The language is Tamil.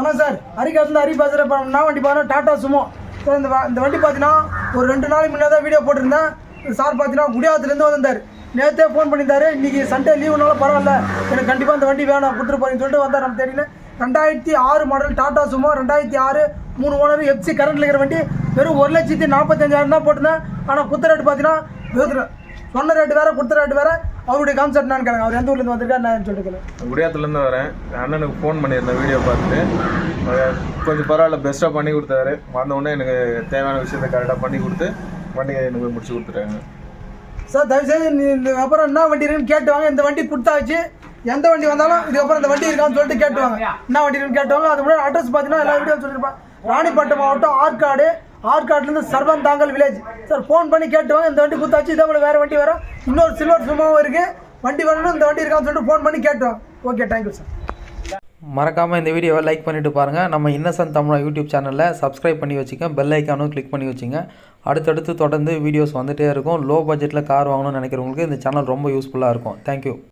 வணக்கம் சார். ஹரிகாசில் அரி பேசுகிறேன் பண்ணோம்னா நான் வண்டி பார்த்தீங்கன்னா டாடா சுமோ. சார் இந்த இந்த வண்டி பார்த்தீங்கன்னா ஒரு ரெண்டு நாளைக்கு முன்னாடி தான் வீடியோ போட்டிருந்தேன். சார் பார்த்தீங்கன்னா குடியாத்துலேருந்து வந்திருந்தார். நேற்றே ஃபோன் பண்ணியிருந்தாரு. இன்றைக்கி சண்டே லீவுனால பரவாயில்ல. எனக்கு கண்டிப்பாக இந்த வண்டி வேணும் கொடுத்துட்டு போறேன்னு சொல்லிட்டு வந்தார் நம்ம தெரியல ரெண்டாயிரத்தி ஆறு மாடல் டாடா சுமோ ரெண்டாயிரத்தி ஆறு மூணு ஓனர் எஃப்சி கரண்ட்டில் இருக்கிற வண்டி. வெறும் ஒரு லட்சத்தி நாற்பத்தஞ்சாயிரம் தான் போட்டிருந்தேன். ஆனால் குத்த ரேட்டு பார்த்தீங்கன்னா சொன்ன ரேட்டு வேறு கொடுத்த ரேட்டு வேறு. அவருடைய கான்செப்ட் நான் கேளுங்க. அவர் எந்த ஊர்லேருந்து வந்திருக்காரு நான் சொல்லிட்டு கேளுங்க. குடியாத்துலேருந்து வரேன். அண்ணனுக்கு ஃபோன் பண்ணியிருந்தேன் வீடியோ பார்த்துட்டு. கொஞ்சம் பரவாயில்ல பெஸ்ட்டாக பண்ணி கொடுத்தாரு. வந்த உடனே எனக்கு தேவையான விஷயத்த கரெக்டாக பண்ணி கொடுத்து வண்டி எனக்கு முடிச்சு கொடுத்துட்டாங்க. சார் தயவுசெய்து இந்த அப்புறம் என்ன வண்டி இருக்குன்னு கேட்டு வாங்க. இந்த வண்டி கொடுத்தாச்சு. எந்த வண்டி வந்தாலும் இதுக்கப்புறம் இந்த வண்டி இருக்கான்னு சொல்லிட்டு கேட்டு வாங்க. என்ன வண்டி இருக்குன்னு கேட்டு வாங்க. அது முன்னாடி அட்ரஸ் பார்த்தீங்கன்னா எல்லா வீடியோ சொல்லியிருப்பேன் ராணிப்பட்டம் மாவட்டம் Arcot. ஆற்காடுலேருந்து Sarvan Thangal village. Sir phone பண்ணி கேட்டுவாங்க இந்த வண்டி குத்தாச்சு இதே போல் வேறு வண்டி வரும். இன்னொரு சில்வர் சும்மாவும் இருக்குது வண்டி வரணும் இந்த வண்டி இருக்கான்னு சொல்லிட்டு ஃபோன் பண்ணி கேட்டு ஓகே தேங்க்யூ சார் மறக்காமல் இந்த வீடியோவை லைக் பண்ணிவிட்டு பாருங்கள் நம்ம இன்னசன் தமிழா யூடியூப் சேனலில் சப்ஸ்கிரைப் பண்ணி வச்சுங்க பெல் ஐக்கானும் கிளிக் பண்ணி வச்சுங்க அடுத்தடுத்து தொடர்ந்து வீடியோஸ் வந்துகிட்டே இருக்கும். லோ பட்ஜெட்டில் கார் வாங்கணும்னு நினைக்கிறவங்களுக்கு இந்த சேனல் ரொம்ப யூஸ்ஃபுல்லாக இருக்கும். தேங்க்யூ